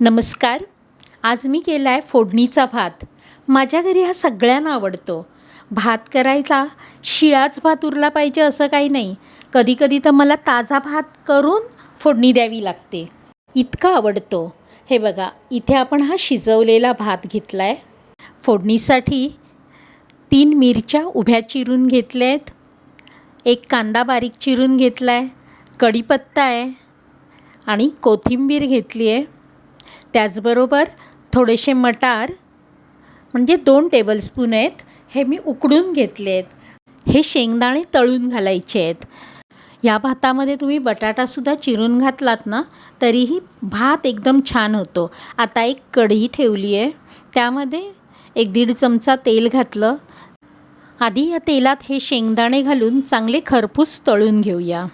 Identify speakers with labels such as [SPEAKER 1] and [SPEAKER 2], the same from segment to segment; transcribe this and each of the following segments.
[SPEAKER 1] नमस्कार. आज मी केला आहे फोडणीचा भात. माझ्या घरी हा सगळ्यांना आवडतो. भात करायचा शिळाच भात उरला पाहिजे असं काही नाही. कधीकधी तर मला ताजा भात करून फोडणी द्यावी लागते. इतका आवडतो. हे बघा इथे आपण हा शिजवलेला भात घेतला आहे फोडणीसाठी तीन मिरच्या उभ्या चिरून घेतल्या आहेत एक कांदा बारीक चिरून घेतला आहे कढीपत्ता आहे. आणि कोथिंबीर घेतली आहे त्याचबरोबर थोडेसे मटार म्हणजे दोन टेबलस्पून आहेत हे मी उकडून घेतले आहेत हे शेंगदाणे तळून घालायचे आहेत. या भातामध्ये तुम्ही बटाटासुद्धा चिरून घातलात ना तरीही भात एकदम छान होतो. आता एक कढई ठेवली आहे. त्यामध्ये एक दीड चमचा तेल घातलं. आधी या तेलात हे शेंगदाणे घालून चांगले खरपूस तळून घेऊया.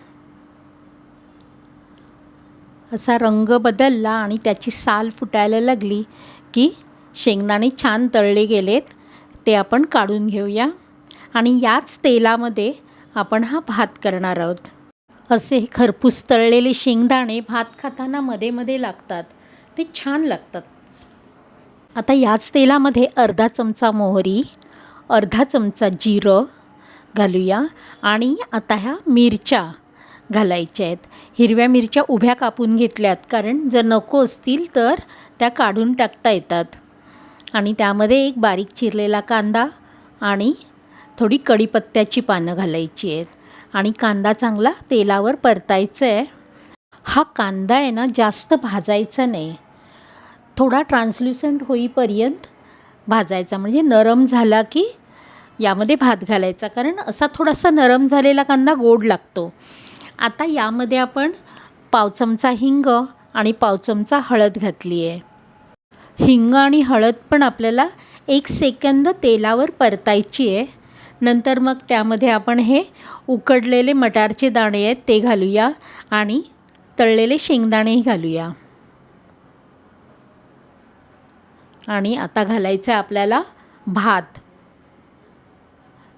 [SPEAKER 1] असा रंग बदलला आणि त्याची साल फुटायला लागली की शेंगदाणे छान तळले गेलेत ते आपण काढून घेऊया. आणि याच तेलामध्ये आपण हा भात करणार आहोत. असे खरपूस तळलेले शेंगदाणे भात खाताना मध्ये मध्ये लागतात. ते छान लागतात. आता याच तेलामध्ये अर्धा चमचा मोहरी अर्धा चमचा जिरं घालूया. आणि आता ह्या मिरच्या घालायच्या आहेत. हिरव्या मिरच्या उभ्या कापून घेतल्यात. कारण जर नको असतील तर त्या काढून टाकता येतात. आणि त्यामध्ये एक बारीक चिरलेला कांदा आणि थोडी कढीपत्त्याची पानं घालायची आहेत. आणि कांदा चांगला तेलावर परतायचा आहे. हा कांदा आहे ना जास्त भाजायचा नाही. थोडा ट्रान्सल्युसंट होईपर्यंत भाजायचा. म्हणजे नरम झाला की यामध्ये भात घालायचा. कारण असा थोडासा नरम झालेला कांदा गोड लागतो. आता यामध्ये आपण पाव चमचा हिंग आणि पाव चमचा हळद घातली आहे हिंग आणि हळद पण आपल्याला एक सेकंद तेलावर परतायची आहे नंतर मग त्यामध्ये आपण हे उकडलेले मटारचे दाणे आहेत ते घालूया आणि तळलेले शेंगदाणेही घालूया. आणि आता घालायचं आहे आपल्याला भात.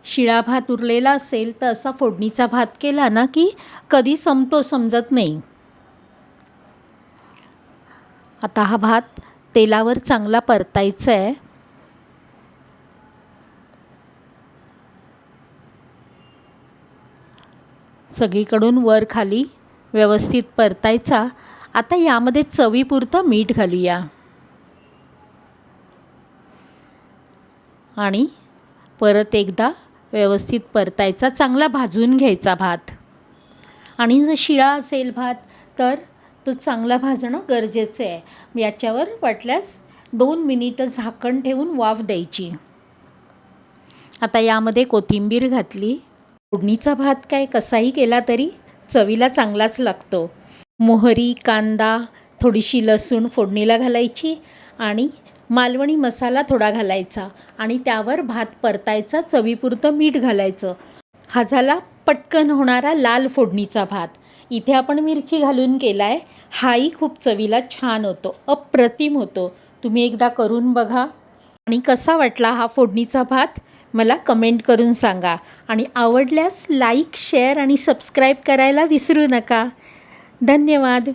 [SPEAKER 1] शिळा भात उरलेला असेल तर असा फोडणीचा भात केला ना की कधी संपतो समजत नाही. आता हा भात तेलावर चांगला परतायचा आहे. सगळीकडून वर खाली व्यवस्थित परतायचा. आता यामध्ये चवीपुरतं मीठ घालूया. आणि परत एकदा व्यवस्थित परतायचा चांगला भाजून घ्यायचा भात. आणि जर शिळा असेल भात तर तो चांगला भाजणं गरजेचं आहे. याच्यावर वाटल्यास दोन मिनिटं झाकण ठेवून वाफ द्यायची. आता यामध्ये कोथिंबीर घातली. फोडणीचा भात काय कसाही केला तरी चवीला चांगलाच लागतो. मोहरी कांदा थोडीशी लसूण फोडणीला घालायची आणि मालवणी मसाला थोडा घालायचा आणि त्यावर भात परतायचा चवीपुरतं मीठ घालायचं. हा झाला पटकन होणारा लाल फोडणीचा भात. इथे आपण मिरची घालून केला आहे हाही खूप चवीला छान होतो अप्रतिम होतो. तुम्ही एकदा करून बघा. आणि कसा वाटला हा फोडणीचा भात? मला कमेंट करून सांगा. आणि आवडल्यास लाईक शेअर आणि सबस्क्राईब करायला विसरू नका. धन्यवाद.